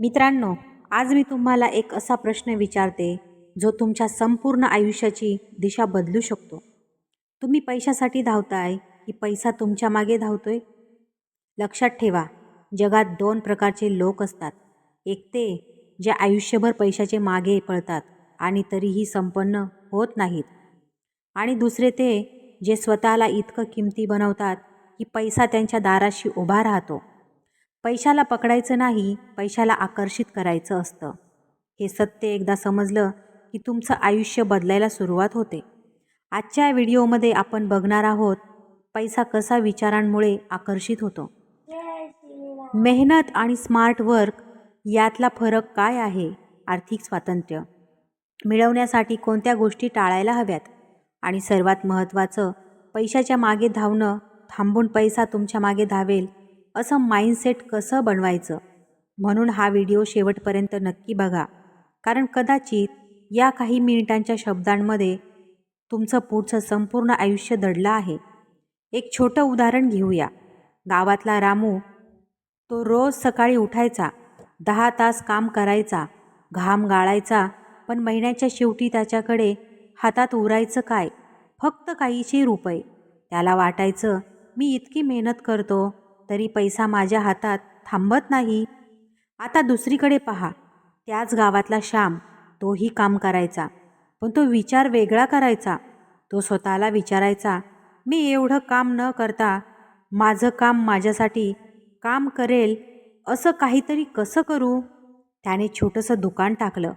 मित्रांनो आज मी तुम्हाला एक असा प्रश्न विचारते जो तुमच्या संपूर्ण आयुष्याची दिशा बदलू शकतो. तुम्ही पैशासाठी धावताय की पैसा तुमच्या मागे धावतोय? लक्षात ठेवा जगात दोन प्रकारचे लोक असतात. एक ते जे आयुष्यभर पैशाचे मागे पळतात आणि तरीही संपन्न होत नाहीत. आणि दुसरे ते जे स्वतःला इतकं किमती बनवतात की पैसा त्यांच्या दाराशी उभा राहतो. पैशाला पकडायचं नाही पैशाला आकर्षित करायचं असतं. हे सत्य एकदा समजलं की तुमचं आयुष्य बदलायला सुरुवात होते. आजच्या व्हिडिओमध्ये आपण बघणार आहोत पैसा कसा विचारांमुळे आकर्षित होतो. मेहनत आणि स्मार्ट वर्क यातला फरक काय आहे? आर्थिक स्वातंत्र्य. मिळवण्यासाठी कोणत्या गोष्टी टाळायला हव्यात? आणि सर्वात महत्त्वाचं पैशाच्या मागे धावणं थांबून पैसा तुमच्या मागे धावेल असं माइंडसेट कसं बनवायचं? म्हणून हा व्हिडिओ शेवटपर्यंत नक्की बघा. कारण कदाचित या काही मिनिटांच्या शब्दांमध्ये तुमचं पुढचं संपूर्ण आयुष्य दडलं आहे. एक छोटं उदाहरण घेऊया. गावातला रामू तो रोज सकाळी उठायचा. दहा तास काम करायचा. घाम गाळायचा. पण महिन्याच्या शेवटी त्याच्याकडे हातात उरायचं काय? फक्त काहीशे रुपये. त्याला वाटायचं मी इतकी मेहनत करतो तरी पैसा माझ्या हातात थांबत नाही. आता दुसरीकडे पहा. त्याच गावातला श्याम तोही काम करायचा. पण तो विचार वेगळा करायचा. तो स्वतःला विचारायचा मी एवढं काम न करता माझं काम माझ्यासाठी काम करेल असं काहीतरी कसं करू? त्याने छोटंसं दुकान टाकलं.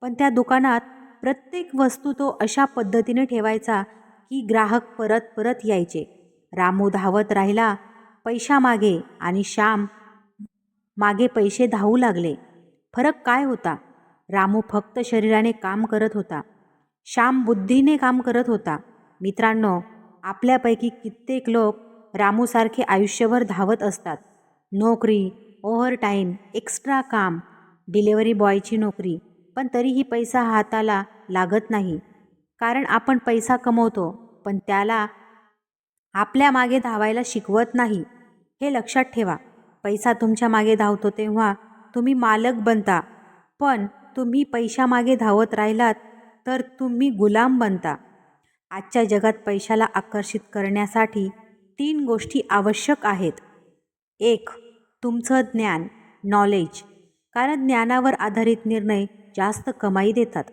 पण त्या दुकानात प्रत्येक वस्तू तो अशा पद्धतीने ठेवायचा की ग्राहक परत परत यायचे. रामू धावत राहिला पैशामागे आणि श्याम मागे पैसे धावू लागले. फरक काय होता? रामू फक्त शरीराने काम करत होता. श्याम बुद्धीने काम करत होता. मित्रांनो आपल्यापैकी कित्येक लोक रामूसारखे आयुष्यभर धावत असतात. नोकरी ओव्हरटाईम एक्स्ट्रा काम डिलेवरी बॉयची नोकरी पण तरीही पैसा हाताला लागत नाही. कारण आपण पैसा कमवतो पण त्याला आपल्या मागे धावायला शिकवत नाही. हे लक्षात ठेवा. पैसा तुमच्या मागे धावतो तेव्हा तुम्ही मालक बनता. पण तुम्ही पैशामागे धावत राहिलात तर तुम्ही गुलाम बनता. आजच्या जगात पैशाला आकर्षित करण्यासाठी तीन गोष्टी आवश्यक आहेत. एक तुमचं ज्ञान नॉलेज कारण ज्ञानावर आधारित निर्णय जास्त कमाई देतात.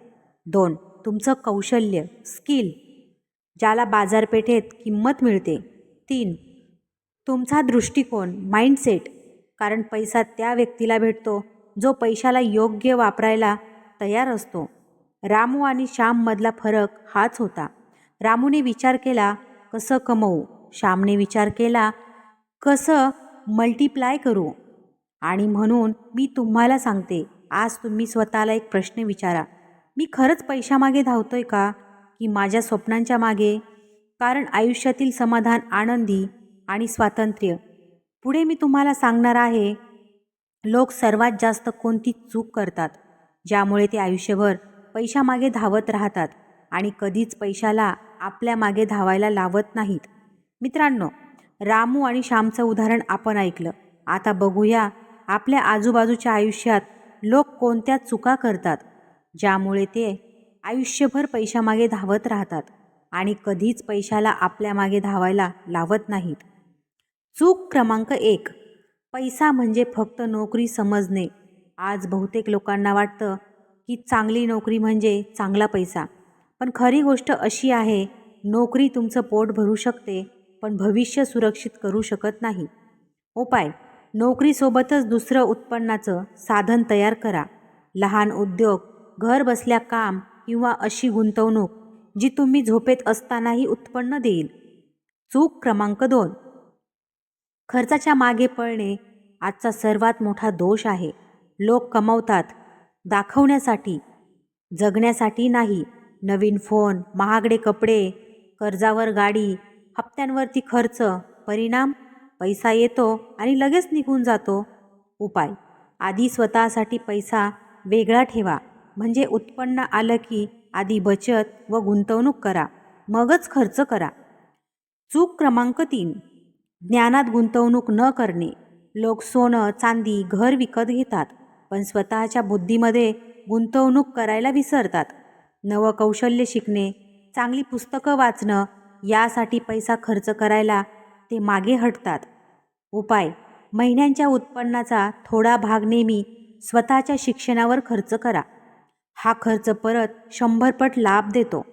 दोन तुमचं कौशल्य स्किल ज्याला बाजारपेठेत किंमत मिळते. तीन तुमचा दृष्टिकोन माइंडसेट कारण पैसा त्या व्यक्तीला भेटतो जो पैशाला योग्य वापरायला तयार असतो. रामू आणि श्याममधला फरक हाच होता. रामूने विचार केला कसं कमवू? श्यामने विचार केला कसं मल्टिप्लाय करू? आणि म्हणून मी तुम्हाला सांगते आज तुम्ही स्वतःला एक प्रश्न विचारा. मी खरंच पैशामागे धावतोय का? की माझ्या स्वप्नांच्या मागे? कारण आयुष्यातील समाधान आनंदी आणि स्वातंत्र्य. पुढे मी तुम्हाला सांगणार आहे लोक सर्वात जास्त कोणती चूक करतात ज्यामुळे ते आयुष्यभर पैशामागे धावत राहतात आणि कधीच पैशाला आपल्या मागे धावायला लावत नाहीत. मित्रांनो रामू आणि श्यामचं उदाहरण आपण ऐकलं. आता बघूया आपल्या आजूबाजूच्या आयुष्यात लोक कोणत्या चुका करतात ज्यामुळे ते आयुष्यभर पैशामागे धावत राहतात आणि कधीच पैशाला आपल्या मागे धावायला लावत नाहीत. चूक क्रमांक एक. पैसा म्हणजे फक्त नोकरी समजणे. आज बहुतेक लोकांना वाटतं की चांगली नोकरी म्हणजे चांगला पैसा. पण खरी गोष्ट अशी आहे नोकरी तुमचं पोट भरू शकते पण भविष्य सुरक्षित करू शकत नाही. उपाय. नोकरीसोबतच दुसरं उत्पन्नाचं साधन तयार करा. लहान उद्योग घर बसल्या काम किंवा अशी गुंतवणूक जी तुम्ही झोपेत असतानाही उत्पन्न देईल. चूक क्रमांक दोन. खर्चाच्या मागे पळणे आजचा सर्वात मोठा दोष आहे. लोक कमवतात दाखवण्यासाठी जगण्यासाठी नाही. नवीन फोन महागडे कपडे कर्जावर गाडी हप्त्यांवरती खर्च परिणाम पैसा येतो आणि लगेच निघून जातो. उपाय आधी स्वतःसाठी पैसा वेगळा ठेवा. म्हणजे उत्पन्न आलं की आधी बचत व गुंतवणूक करा. मगच खर्च करा. चूक क्रमांक तीन ज्ञानात गुंतवणूक न करणे. लोक सोनं चांदी घर विकत घेतात पण स्वतःच्या बुद्धीमध्ये गुंतवणूक करायला विसरतात. नवं कौशल्य शिकणे चांगली पुस्तकं वाचणं यासाठी पैसा खर्च करायला ते मागे हटतात. उपाय महिन्यांच्या उत्पन्नाचा थोडा भाग नेहमी स्वतःच्या शिक्षणावर खर्च करा. हा खर्च परत शंभरपट लाभ देतो.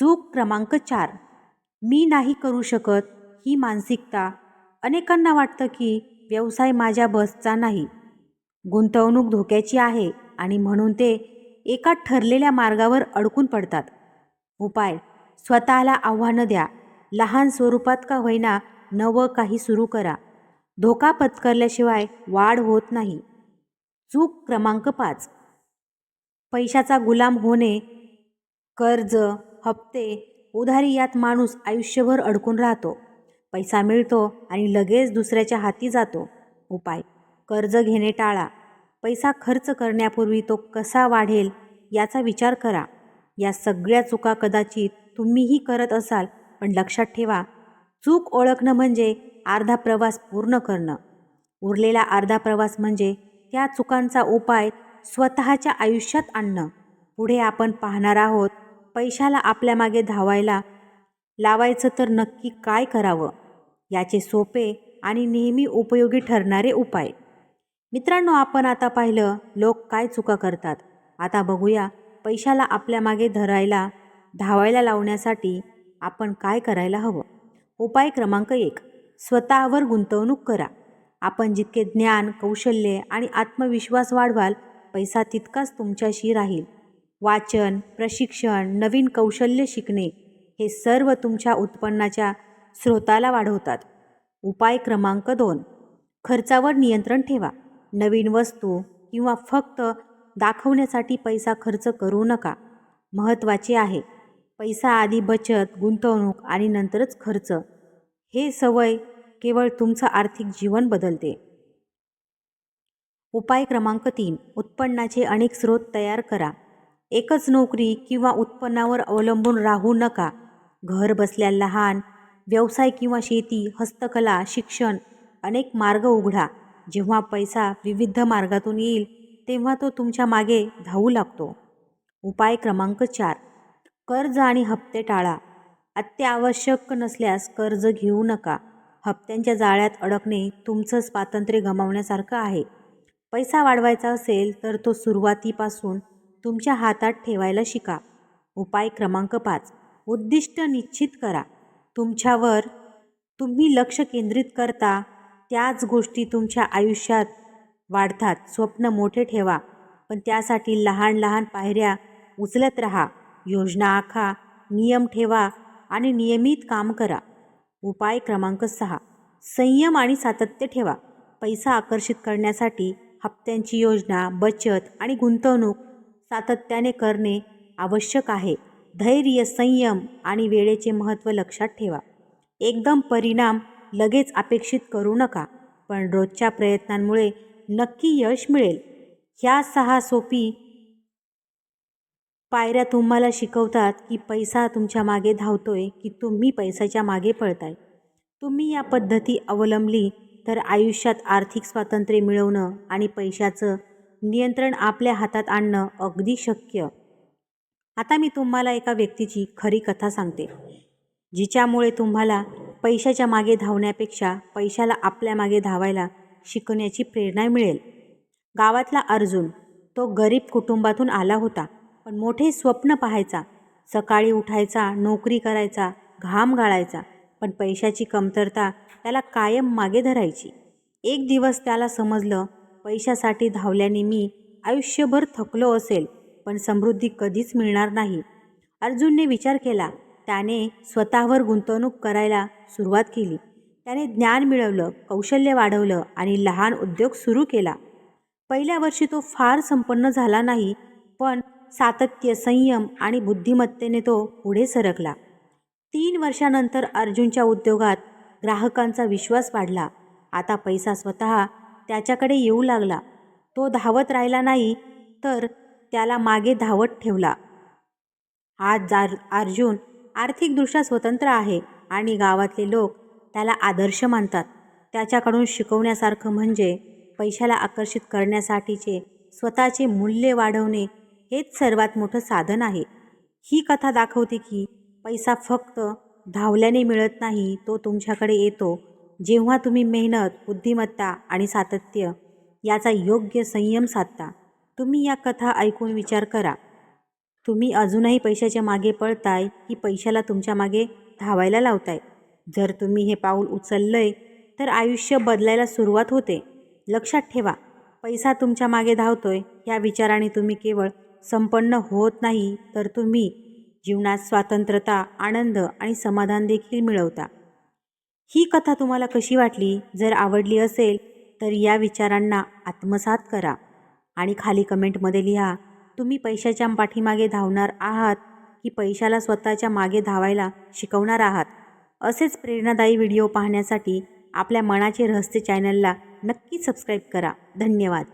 चूक क्रमांक चार. मी नाही करू शकत ही मानसिकता अनेकांना वाटतं की व्यवसाय माझ्या बसचा नाही. गुंतवणूक धोक्याची आहे आणि म्हणून ते एका ठरलेल्या मार्गावर अडकून पडतात. उपाय स्वतःला आव्हानं द्या. लहान स्वरूपात का होईना नवं काही सुरू करा. धोका पत्करल्याशिवाय वाढ होत नाही. चूक क्रमांक पाच. पैशाचा गुलाम होणे कर्ज हप्ते उधारी यात माणूस आयुष्यभर अडकून राहतो. पैसा मिळतो आणि लगेच दुसऱ्याच्या हाती जातो. उपाय. कर्ज घेणे टाळा. पैसा खर्च करण्यापूर्वी तो कसा वाढेल याचा विचार करा. या सगळ्या चुका कदाचित तुम्हीही करत असाल पण लक्षात ठेवा. चूक ओळखणं म्हणजे अर्धा प्रवास पूर्ण करणं. उरलेला अर्धा प्रवास म्हणजे त्या चुकांचा उपाय स्वतःच्या आयुष्यात आणणं. पुढे आपण पाहणार आहोत पैशाला आपल्या मागे धावायला लावायचं तर नक्की काय करावं? याचे सोपे आणि नेहमी उपयोगी ठरणारे उपाय. मित्रांनो आपण आता पाहिलं लोक काय चुका करतात. आता बघूया पैशाला आपल्या मागे धरायला धावायला लावण्यासाठी आपण काय करायला हवं? उपाय क्रमांक एक स्वतःवर गुंतवणूक करा. आपण जितके ज्ञान कौशल्ये आणि आत्मविश्वास वाढवाल पैसा तितकाच तुमच्याशी राहील. वाचन प्रशिक्षण नवीन कौशल्य शिकणे हे सर्व तुमच्या उत्पन्नाच्या स्रोताला वाढवतात. उपाय क्रमांक दोन. खर्चावर नियंत्रण ठेवा. नवीन वस्तू किंवा फक्त दाखवण्यासाठी पैसा खर्च करू नका. महत्त्वाचे आहे. पैसा आधी बचत गुंतवणूक आणि नंतरच खर्च. हे सवय केवळ तुमचं आर्थिक जीवन बदलते. उपाय क्रमांक तीन. उत्पन्नाचे अनेक स्रोत तयार करा. एकच नोकरी किंवा उत्पन्नावर अवलंबून राहू नका. घर बसल्या लहान व्यवसाय किंवा शेती हस्तकला शिक्षण अनेक मार्ग उघडा. जेव्हा पैसा विविध मार्गातून येईल तेव्हा तो तुमच्या मागे धावू लागतो. उपाय क्रमांक चार. कर्ज आणि हप्ते टाळा. अत्यावश्यक नसल्यास कर्ज घेऊ नका. हप्त्यांच्या जाळ्यात अडकणे तुमचं स्वातंत्र्य गमावण्यासारखं आहे. पैसा वाढवायचा असेल तर तो सुरुवातीपासून तुमच्या हातात ठेवायला शिका. उपाय क्रमांक पाच. उद्दिष्ट निश्चित करा. तुमच्यावर तुम्ही लक्ष केंद्रित करता त्याच गोष्टी तुमच्या आयुष्यात वाढतात. स्वप्न मोठे ठेवा पण त्यासाठी लहान लहान पायऱ्या उचलत राहा. योजना आखा नियम ठेवा आणि नियमित काम करा. उपाय क्रमांक सहा. संयम आणि सातत्य ठेवा. पैसा आकर्षित करण्यासाठी हप्त्यांची योजना बचत आणि गुंतवणूक सातत्याने करणे आवश्यक आहे. धैर्य संयम आणि वेळेचे महत्त्व लक्षात ठेवा. एकदम परिणाम लगेच अपेक्षित करू नका पण रोजच्या प्रयत्नांमुळे नक्की यश मिळेल. ह्या सहा सोपी पायऱ्या तुम्हाला शिकवतात की पैसा तुमच्या मागे धावतोय की तुम्ही पैशाच्या मागे पळताय. तुम्ही या पद्धती अवलंबली तर आयुष्यात आर्थिक स्वातंत्र्य मिळवणं आणि पैशाचं नियंत्रण आपल्या हातात आणणं अगदी शक्य. आता मी तुम्हाला एका व्यक्तीची खरी कथा सांगते जिच्यामुळे तुम्हाला पैशाच्या मागे धावण्यापेक्षा पैशाला आपल्या मागे धावायला शिकण्याची प्रेरणा मिळेल. गावातला अर्जुन तो गरीब कुटुंबातून आला होता पण मोठे स्वप्न पाहायचा सकाळी उठायचा नोकरी करायचा घाम गाळायचा पण पैशाची कमतरता त्याला कायम मागे धरायची. एक दिवस त्याला समजलं पैशासाठी धावल्याने मी आयुष्यभर थकलो असेल. पण समृद्धी कधीच मिळणार नाही. अर्जुनने विचार केला. त्याने स्वतःवर गुंतवणूक करायला सुरुवात केली. त्याने ज्ञान मिळवलं कौशल्य वाढवलं आणि लहान उद्योग सुरू केला. पहिल्या वर्षी तो फार संपन्न झाला नाही पण सातत्य संयम आणि बुद्धिमत्तेने तो पुढे सरकला. तीन वर्षानंतर अर्जुनच्या उद्योगात ग्राहकांचा विश्वास वाढला. आता पैसा स्वतः त्याच्याकडे येऊ लागला. तो धावत राहिला नाही तर त्याला मागे धावत ठेवला. आज आर अर्जुन आर्थिकदृष्ट्या स्वतंत्र आहे आणि गावातले लोक त्याला आदर्श मानतात. त्याच्याकडून शिकवण्यासारखं म्हणजे पैशाला आकर्षित करण्यासाठीचे स्वतःचे मूल्य वाढवणे हेच सर्वात मोठं साधन आहे. ही कथा दाखवते की पैसा फक्त धावल्याने मिळत नाही तो तुमच्याकडे येतो. जेव्हा तुम्ही मेहनत बुद्धिमत्ता आणि सातत्य याचा योग्य संयम साधता. तुम्ही या कथा ऐकून विचार करा. तुम्ही अजूनही पैशाच्या मागे पळताय की पैशाला तुमच्या मागे धावायला लावताय. जर तुम्ही हे पाऊल उचललंय तर आयुष्य बदलायला सुरुवात होते. लक्षात ठेवा पैसा तुमच्या मागे धावतोय. या विचाराने तुम्ही केवळ संपन्न होत नाही तर तुम्ही जीवनात स्वातंत्र्यता आनंद आणि समाधान देखील मिळवता. ही कथा तुम्हाला कशी वाटली? जर आवडली असेल तर या विचारांना आत्मसात करा. आणि खाली कमेंटमध्ये लिहा तुम्ही पैशाच्या पाठीमागे धावणार आहात की पैशाला स्वतःच्या मागे धावायला शिकवणार आहात? असेच प्रेरणादायी व्हिडिओ पाहण्यासाठी आपल्या मनाचे रहस्य चॅनलला नक्की सबस्क्राईब करा. धन्यवाद.